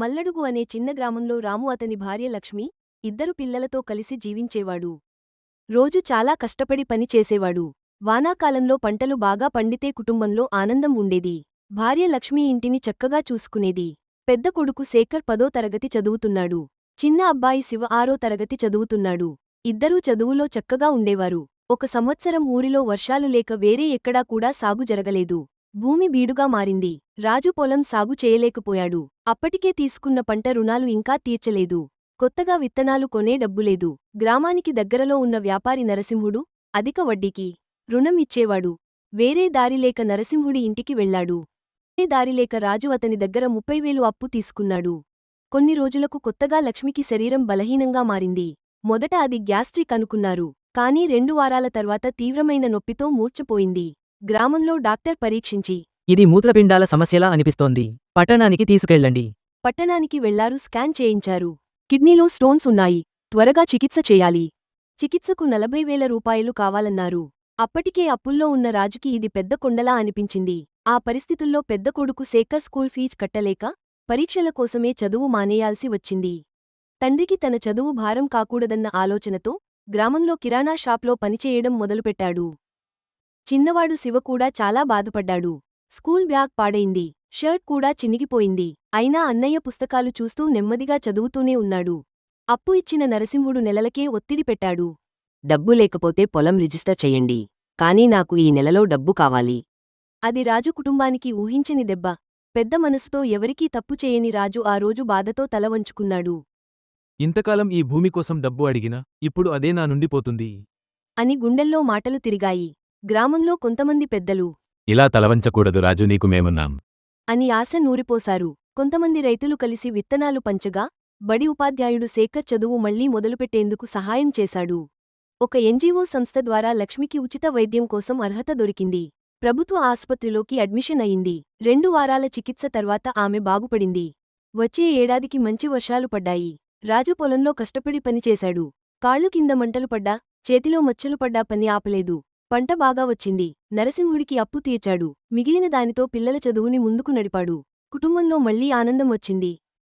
మల్లడుగు అనే చిన్న గ్రామంలో రాము అతని భార్య లక్ష్మి ఇద్దరు పిల్లలతో కలిసి జీవించేవాడు. రోజు చాలా కష్టపడి పని చేసేవాడు. వానాకాలంలో పంటలు బాగా పండితే కుటుంబంలో ఆనందం ఉండేది. భార్య లక్ష్మి ఇంటిని చక్కగా చూసుకునేది. పెద్ద కొడుకు శేఖర్ పదో తరగతి చదువుతున్నాడు. చిన్న అబ్బాయి శివ ఆరో తరగతి చదువుతున్నాడు. ఇద్దరూ చదువులో చక్కగా ఉండేవారు. ఒక సంవత్సరం ఊరిలో వర్షాలు లేక వేరే ఎక్కడా కూడా సాగు జరగలేదు. భూమి బీడుగా మారింది. రాజు పొలం సాగు చేయలేకపోయాడు. అప్పటికే తీసుకున్న పంట రుణాలు ఇంకా తీర్చలేదు. కొత్తగా విత్తనాలు కొనే డబ్బులేదు గ్రామానికి దగ్గరలో ఉన్న వ్యాపారి నరసింహుడు అధిక వడ్డీకి రుణం ఇచ్చేవాడు. వేరే దారిలేక నరసింహుడి ఇంటికి వెళ్ళాడు వేరే దారిలేక రాజు అతని దగ్గర ముప్పై వేలు అప్పు తీసుకున్నాడు. కొన్ని రోజులకు కొత్తగా లక్ష్మికి శరీరం బలహీనంగా మారింది. మొదట అది గ్యాస్ట్రిక్ అనుకున్నారు. కానీ రెండు వారాల తర్వాత తీవ్రమైన నొప్పితో మూర్చపోయింది గ్రామంలో డాక్టర్ పరీక్షించి. ఇది మూత్రపిండాల సమస్యలా అనిపిస్తోంది. పట్టణానికి తీసుకెళ్ళండి. పట్టణానికి వెళ్ళారు స్కాన్ చేయించారు. కిడ్నీలో స్టోన్స్ ఉన్నాయి. త్వరగా చికిత్స చేయాలి. చికిత్సకు నలభై వేల రూపాయలు కావాలన్నారు. అప్పటికే అప్పుల్లో ఉన్న రాజుకి ఇది పెద్ద కొండలా అనిపించింది. ఆ పరిస్థితుల్లో పెద్ద కొడుకు శేఖర్ స్కూల్ ఫీజు కట్టలేక పరీక్షల కోసమే చదువు మానేయాల్సి వచ్చింది. తండ్రికి తన చదువు భారం కాకూడదన్న ఆలోచనతో గ్రామంలో కిరాణా షాప్లో పనిచేయడం మొదలుపెట్టాడు. చిన్నవాడు శివ కూడా చాలా బాధపడ్డాడు. స్కూల్ బ్యాగ్ పాడైంది. షర్ట్ కూడా చినిగిపోయింది. అయినా అన్నయ్య పుస్తకాలు చూస్తూ నెమ్మదిగా చదువుతూనే ఉన్నాడు. అప్పు ఇచ్చిన నరసింహుడు నెలలకే ఒత్తిడి పెట్టాడు. డబ్బు లేకపోతే పొలం రిజిస్టర్ చెయ్యండి కానీ నాకు ఈ నెలలో డబ్బు కావాలి. అది రాజు కుటుంబానికి ఊహించని దెబ్బ. పెద్ద మనసుతో ఎవరికీ తప్పు చేయని రాజు ఆ రోజు బాధతో తల వంచుకున్నాడు. ఇంతకాలం ఈ భూమి కోసం డబ్బు అడిగినా ఇప్పుడు అదే నా నుండి పోతుంది. అని గుండెల్లో మాటలు తిరిగాయి. గ్రామంలో కొంతమంది పెద్దలు. ఇలా తలవంచకూడదు రాజు నీకు మేమున్నాం. అని ఆశ నూరిపోశారు. కొంతమంది రైతులు కలిసి విత్తనాలు పంచగా బడి ఉపాధ్యాయుడు శేఖర్ చదువు మళ్ళీ మొదలుపెట్టేందుకు సహాయం చేశాడు. ఒక ఎన్జీఓ సంస్థ ద్వారా లక్ష్మికి ఉచిత వైద్యం కోసం అర్హత దొరికింది. ప్రభుత్వ ఆసుపత్రిలోకి అడ్మిషన్ అయింది. రెండు వారాల చికిత్స తర్వాత ఆమె బాగుపడింది. వచ్చే ఏడాదికి మంచి వర్షాలు పడ్డాయి. రాజు పొలంలో కష్టపడి పనిచేశాడు. కాళ్ళు కింద మంటలు పడ్డా చేతిలో మచ్చలు పడ్డా పని ఆపలేదు. పంట బాగా వచ్చింది. నరసింహుడికి అప్పు తీర్చాడు. మిగిలిన దానితో పిల్లల చదువుని ముందుకు నడిపాడు. కుటుంబంలో మళ్ళీ ఆనందం వచ్చింది.